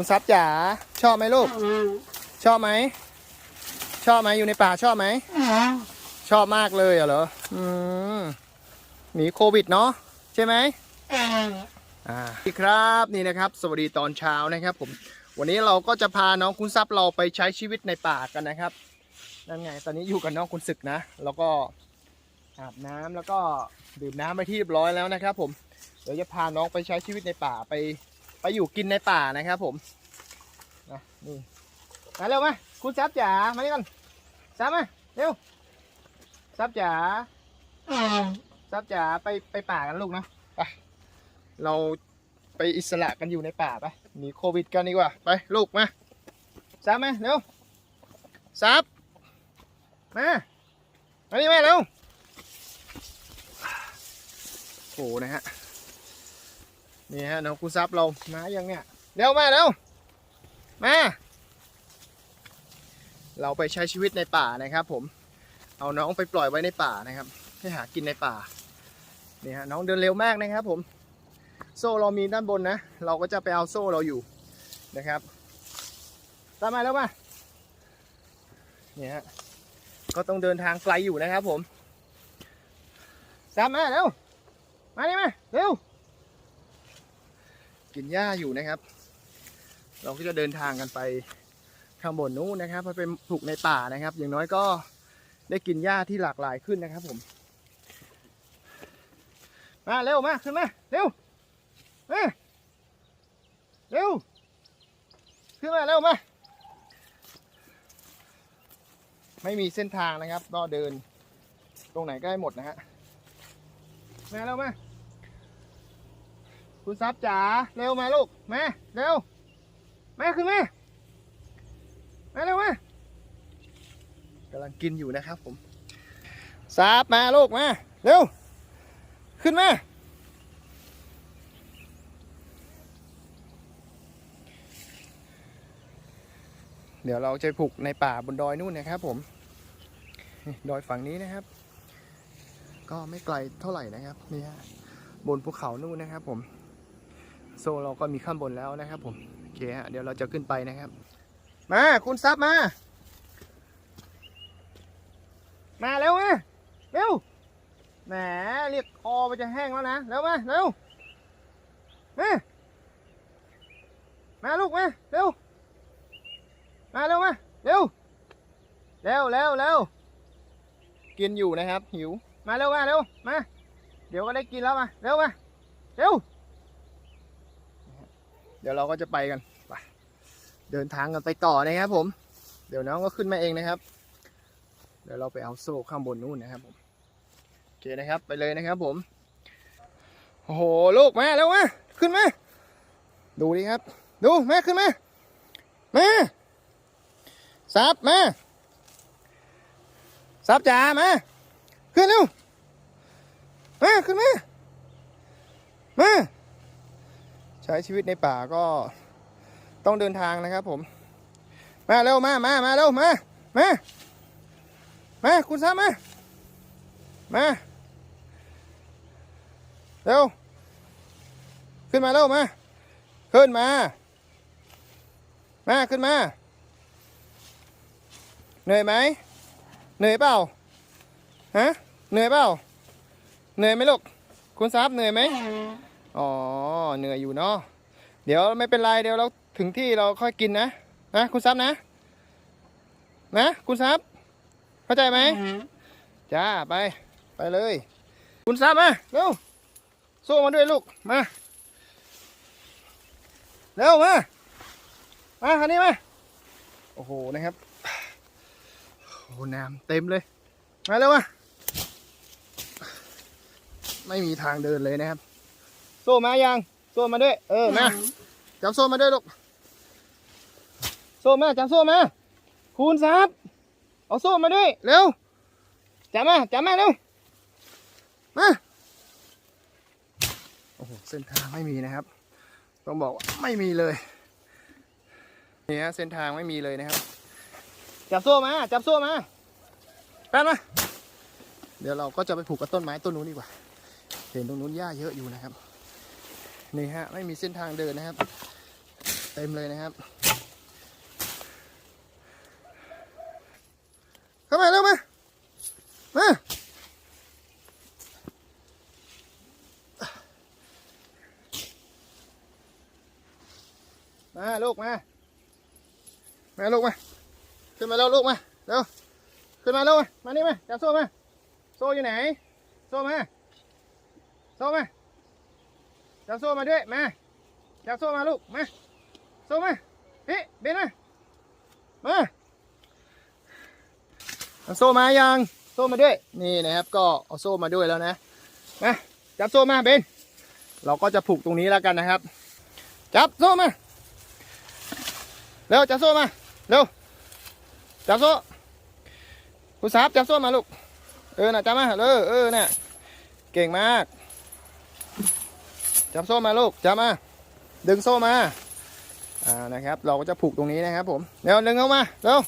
คุณซับจ๋าชอบไหมลูก ชอบไหม ชอบไหมอยู่ในป่าชอบไหม ชอบมากเลยเหรอ อืมหนีโควิดเนาะใช่ไหมอ่าสวัสดีครับนี่นะครับ สวัสดีตอนเช้านะครับ ผม วันนี้เราก็จะพาน้องคุณซับเราไปใช้ชีวิตในป่ากันนะครับนั่นไง ตอนนี้อยู่กับน้องคุณศึกนะ แล้วก็อาบน้ำแล้วก็ดื่มน้ำไปที่เรียบร้อยแล้วนะครับ ผมเดี๋ยวจะพาน้องไปใช้ชีวิตในป่าไป ไปอยู่กินในป่านะครับผมนะนี่มาเร็วมาคุณซับจ๋ามานี่กันซับมาเร็วซับจ๋าซับจ๋าไปไปป่ากันลูกนะไปเราไปอิสระกันอยู่ในป่าไปหนีโควิดกันดีกว่าไปลูกมาซับมาเร็วซับมามานี่แม่เร็วโอ้นะฮะ นี่ฮะน้องคุณซับเรามาอยังเนี่ยเร็วมาเร็วมาเราไปใช้ชีวิตในป่านะครับ ผม เอาน้องไปปล่อยไว้ในป่านะครับ ให้หากินในป่านี่ฮะน้องเดินเร็วมากนะครับ ผม โซ่เรามีด้านบนนะ เราก็จะไปเอาโซ่เราอยู่นะครับตามมาแล้วมาเนี่ยฮะก็ต้องเดินทางไกลอยู่นะครับ ผมตามมาเร็วมานี่มาเร็ว กินหญ้าอยู่นะครับ เราก็จะเดินทางกันไปข้างบนนู้นนะครับไปเป็นปลูกในป่านะครับ อย่างน้อยก็ได้กินหญ้าที่หลากหลายขึ้นนะครับ ผม มาเร็วมาขึ้นมาเร็วมาเร็วขึ้นมาเร็วมาไม่มีเส้นทางนะครับ ก็เดิน ตรงไหนก็ได้หมดนะฮะมาเร็วมา คุณซับจ๋าเร็วมาลูกแมาเร็วแมาขึ้นแมามาเร็วมากำลังกินอยู่นะครับผมซับมาลูกมาเร็วขึ้นแมาเดี๋ยวเราจะผูกในป่าบนดอยนู่นนะครับผม ดอยฝั่งนี้นะครับ ก็ไม่ไกลเท่าไหร่นะครับนี่ฮะบนภูเขานู่นนะครับผม โซ่เราก็มีข้างบนแล้วนะครับ ผมโอเคฮะเดี๋ยวเราจะขึ้นไปนะครับ มาคุณซับมา มาเร็วมาเร็วแหมเรียกคอไปจะแห้งแล้วนะเร็วมาเร็วมามาลูกมาเร็วมาเร็วมาเร็วเร็วเร็วเร็วกินอยู่นะครับ หิว มาเร็วมาเร็วมา เดี๋ยวก็ได้กินแล้วมาเร็วมาเร็ว เดี๋ยวเราก็จะไปกันไปเดินทางกันไปต่อนะครับผม เดี๋ยวน้องก็ขึ้นมาเองนะครับ เดี๋ยวเราไปเอาโซ่ข้างบนนู่นนะครับผมโอเคนะครับไปเลยนะครับผมโอ้โหลูกแมาแล้วมาขึ้นมาดูดิครับ ดูแม่ขึ้นมามาซับมาซับจ๋ามาขึ้นเร็วมาขึ้นมามา ใช้ชีวิตในป่าก็ต้องเดินทางนะครับผม มาเร็วมามามาเร็วมามามาคุณซ้ำมามาเร็วขึ้นมาเร็วมาขึ้นมามาขึ้นมา เหนื่อยไหมเหนื่อยเปล่าฮะเหนื่อยเปล่าเหนื่อยไหมลูกคุณซับเหนื่อยไหม อ๋อเหนื่อยอยู่เนาะเดี๋ยวไม่เป็นไรเดี๋ยวเราถึงที่เราค่อยกินนะนะคุณซับนะนะคุณซับเข้าใจไหมจ้าไปไปเลย คุณซับมาเร็วโซ่มาด้วยลูกมาเร็วมามาคันนี้มาโอ้โหนะครับโอ้โหน้ำเต็มเลยมาเร็วมาไม่มีทางเดินเลยนะครับโซ่มายังโซ่มาด้วย เออมาจับโซ่มาด้วยลูกโซ่มาจับโซ่มาคูณซับเอาโซ่มาด้วยเร็วจับมาจับมาเร็วมาโอ้โหเส้นทางไม่มีนะครับ ต้องบอกว่าไม่มีเลยนี่ฮะเส้นทางไม่มีเลยนะครับ จับโซ่มาจับโซ่มาแป๊บมาเดี๋ยวเราก็จะไปผูกกับต้นไม้ต้นนู้นดีกว่า เห็นตรงนู้นหญ้าเยอะอยู่นะครับ นี่ฮะไม่มีเส้นทางเดินนะครับ เต็มเลยนะครับ เข้ามาเร็วมา มา มาลูกมา มาลูกมา ขึ้นมาแล้วลูกมา เร็ว ขึ้นมาเร็วมา มานี่มาจับโซ่มา โซ่อยู่ไหน โซ่มา โซ่มา จับโซ่มาด้วยมาจับโซ่มาลูกมาโซ่มาเฮ้เบนมามาเอาโซ่มายังโซ่มาด้วยนี่นะครับก็เอาโซ่มาด้วยแล้วนะมาจับโซ่มาเบนเราก็จะผูกตรงนี้แล้วกันนะครับ จับโซ่มาเร็วจับโซ่มาเร็วจับโซ่คุณสาบจับโซ่มาลูกเออน่ะจับมาเออเออน่ะเก่งมาก จับโซ่มาลูกจับมา ดึงโซ่มา อ่า นะครับ เราก็จะผูกตรงนี้นะครับ ผมเร็วดึงเข้ามาเร็ว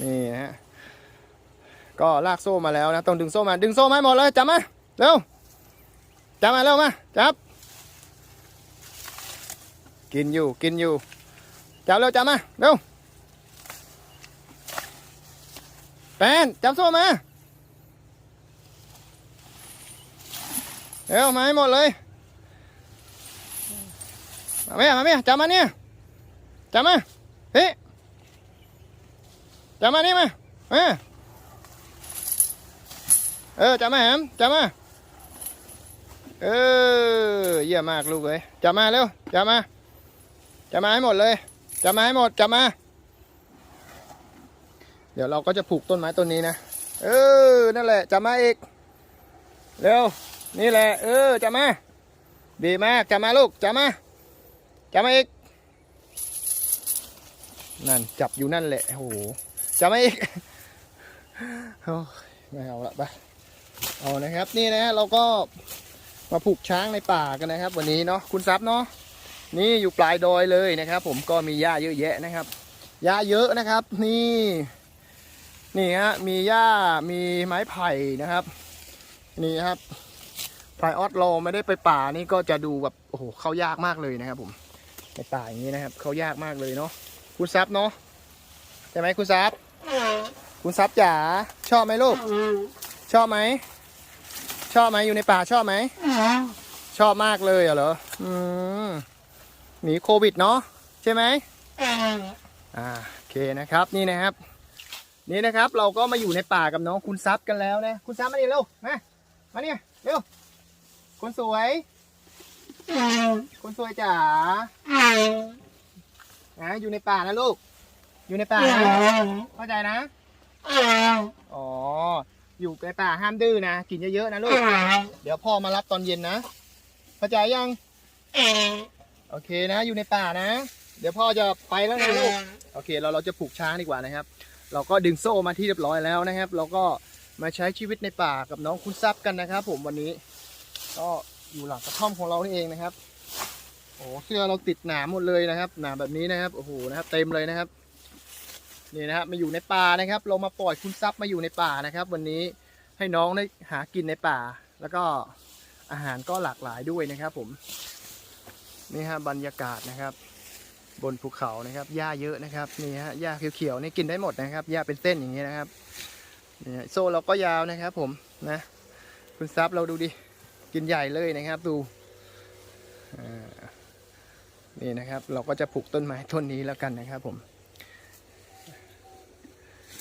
นี่นะฮะ ก็ลากโซ่มาแล้วนะ ต้องดึงโซ่มา ดึงโซ่มาให้หมดเลย จับมา เร็ว จับมาเร็วมา จับ กินอยู่ กินอยู่ จับเร็วจับมา เร็วแปนจับโซ่มา เร็วมาให้หมดเลย มาไหมมาไหมจับมาเนี่ยจับมาเฮ้ยจับมานี่มาเออเออจับมาแหมจับมา เออเยี่ยมมากลูกเลยจับมาเร็วจับมาจับมาให้หมดเลยจับมาให้หมดจับมา เดี๋ยวเราก็จะผูกต้นไม้ต้นนี้นะ เออ นั่นแหละจับมาอีก เร็ว นี่แหละ เออจับมา ดีมากจับมาลูกจับมาจับมาอีก นั่นจับอยู่นั่นแหละโอ้โหจับมาอีกโอ้ไม่เอาละไปเอานะครับ นี่นะเราก็มาผูกช้างในป่ากันนะครับ วันนี้เนาะคุณซับเนาะนี่อยู่ปลายดอยเลยนะครับ ผมก็มีหญ้าเยอะแยะนะครับหญ้าเยอะนะครับ นี่นี่ฮะมีหญ้ามีไม้ไผ่นะครับ นี่ครับ ไผ่ออสโลไม่ได้ไปป่านี่ก็จะดูแบบโอ้โหเข้ายากมากเลยนะครับ ผมในป่าอย่างนี้นะครับ เข้ายากมากเลยเนาะคุณซับเนาะใช่ไหมคุณซับคุณซับจ๋าชอบไหมลูก ชอบไหมชอบไหมอยู่ในป่าชอบไหมชอบมากเลยเหรออืมหนีโควิดเนาะใช่ไหมอ่าโอเคนะครับนี่นะครับ นี่นะครับเราก็มาอยู่ในป่ากับน้องคุณซับกันแล้วนะคุณซับมานี่เร็วมามาเนี่ยเร็ว คนสวย คนสวยจ๋านะอยู่ในป่านะลูก อยู่ในป่านะเข้าใจนะ อ๋อ อยู่ในป่าห้ามดื้อนะ กินเยอะๆนะลูก เดี๋ยวพ่อมารับตอนเย็นนะ เข้าใจยัง โอเคนะ อยู่ในป่านะ เดี๋ยวพ่อจะไปแล้วนะลูก โอเค เราเราจะผูกช้างดีกว่านะครับ เราก็ดึงโซ่มาที่เรียบร้อยแล้วนะครับ เราก็มาใช้ชีวิตในป่ากับน้องคุณซับกันนะครับ ผมวันนี้ ก็อยู่หลังกระท่อมของเรานี่เองนะครับโอ้เสื้อเราติดหนามหมดเลยนะครับ หนามแบบนี้นะครับโอ้โหนะครับ เต็มเลยนะครับนี่นะครับมาอยู่ในป่านะครับ เรามาปล่อยคุณซับมาอยู่ในป่านะครับ วันนี้ให้น้องได้หากินในป่า แล้วก็อาหารก็หลากหลายด้วยนะครับ ผมนี่ฮะบรรยากาศนะครับ บนภูเขานะครับหญ้าเยอะนะครับนี่ฮะหญ้าเขียวๆนี่กินได้หมดนะครับหญ้าเป็นเส้นอย่างนี้นะครับนี่โซ่เราก็ยาวนะครับ ผมนะ คุณซับเราดูดิ กินใหญ่เลยนะครับดูอ่านี่นะครับ เราก็จะปลูกต้นไม้ต้นนี้แล้วกันนะครับผม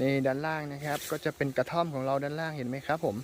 นี่ด้านล่างนะครับ ก็จะเป็นกระท่อมของเราด้านล่างเห็นไหมครับ ผม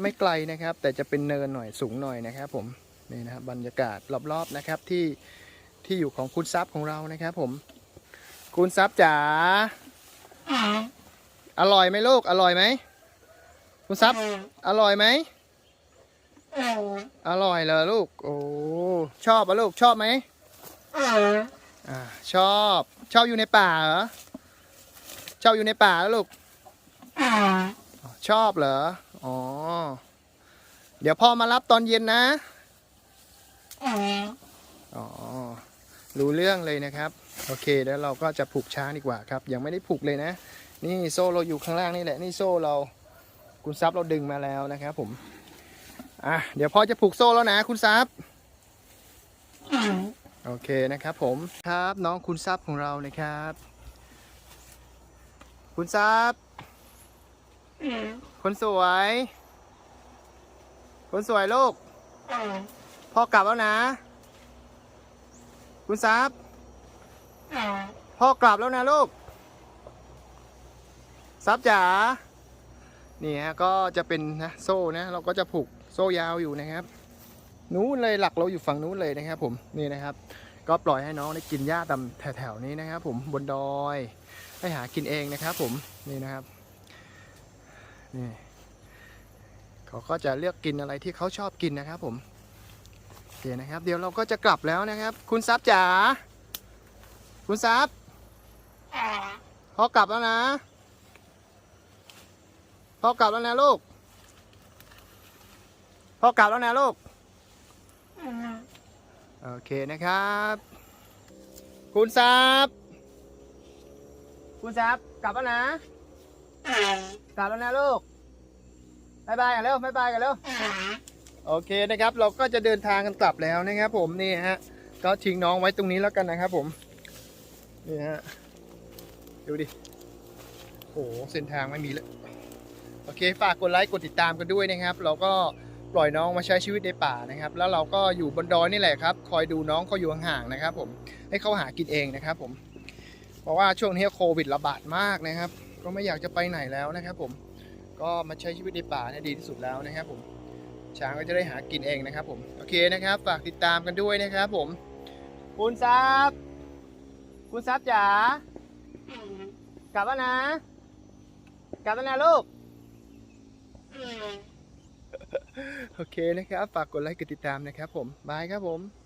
ไม่ไกลนะครับ แต่จะเป็นเนินหน่อยสูงหน่อยนะครับ ผมนี่นะครับบรรยากาศรอบๆนะครับที่ที่อยู่ของคุณซับของเรานะครับ ผม คุณซับจ๋าอร่อยไหมลูกอร่อยไหมคุณซับอร่อยไหม อร่อยเลยลูก โอ้ชอบปะลูกชอบไหมอ่าชอบ ชอบอยู่ในป่าเหรอชอบอยู่ในป่าแล้วลูกชอบเหรออ๋อเดี๋ยวพ่อมารับตอนเย็นนะอ๋อรู้เรื่องเลยนะครับ โอเคแล้วเราก็จะผูกช้างดีกว่าครับ ยังไม่ได้ผูกเลยนะ นี่โซ่เราอยู่ข้างล่างนี่แหละ นี่โซ่เรา คุณซับเราดึงมาแล้วนะครับผม อะเดี๋ยวพ่อจะผูกโซ่แล้วนะคุณซับโอเคนะครับผมครับน้องคุณซับของเรานะครับ คุณซับคนสวย คนสวยลูกพ่อกลับแล้วนะ คุณซับพ่อกลับแล้วนะลูกซับจ๋านี่ฮะก็จะเป็นนะโซ่นะเราก็จะผูก โซ่ยาวอยู่นะครับ นู้นเลยหลักเราอยู่ฝั่งนู้นเลยนะครับ ผมนี่นะครับ ก็ปล่อยให้น้องได้กินหญ้าตามแถวๆนี้นะครับ ผมบนดอยให้หากินเองนะครับ ผมนี่นะครับนี่เขาก็จะเลือกกินอะไรที่เขาชอบกินนะครับ ผมโอเคนะครับ เดี๋ยวเราก็จะกลับแล้วนะครับ คุณซับจ๋าคุณซับพ่อกลับแล้วนะพ่อกลับแล้วนะลูก พ่อกลับแล้วนะลูก โอเคนะครับ คุณซับคุณซับกลับแล้วนะ กลับแล้วนะลูกบายบายกันเร็วบายบายกันเร็ว โอเคนะครับ เราก็จะเดินทางกันกลับแล้วนะครับ ผมนี่ฮะ ก็ทิ้งน้องไว้ตรงนี้แล้วกันนะครับ ผม นี่ฮะ ดูดิ โอ้โหเส้นทางไม่มีเลยโอเค ฝากกดไลค์ กดติดตามกันด้วยนะครับ เราก็ ปล่อยน้องมาใช้ชีวิตในป่านะครับ แล้วเราก็อยู่บนดอยนี่แหละครับ คอยดูน้องเขาอยู่ห่างๆนะครับ ผมให้เขาหากินเองนะครับ ผม เพราะว่าช่วงนี้โควิดระบาดมากนะครับ ก็ไม่อยากจะไปไหนแล้วนะครับ ผมก็มาใช้ชีวิตในป่าเนี่ยดีที่สุดแล้วนะครับ ผมช้างก็จะได้หากินเองนะครับ ผมโอเคนะครับ ฝากติดตามกันด้วยนะครับ ผม คุณซับคุณซับจ๋ากลับแล้วนะ กลับแล้วนะลูก โอเคนะครับ ฝากกดไลค์กดติดตามนะครับผม บายครับผม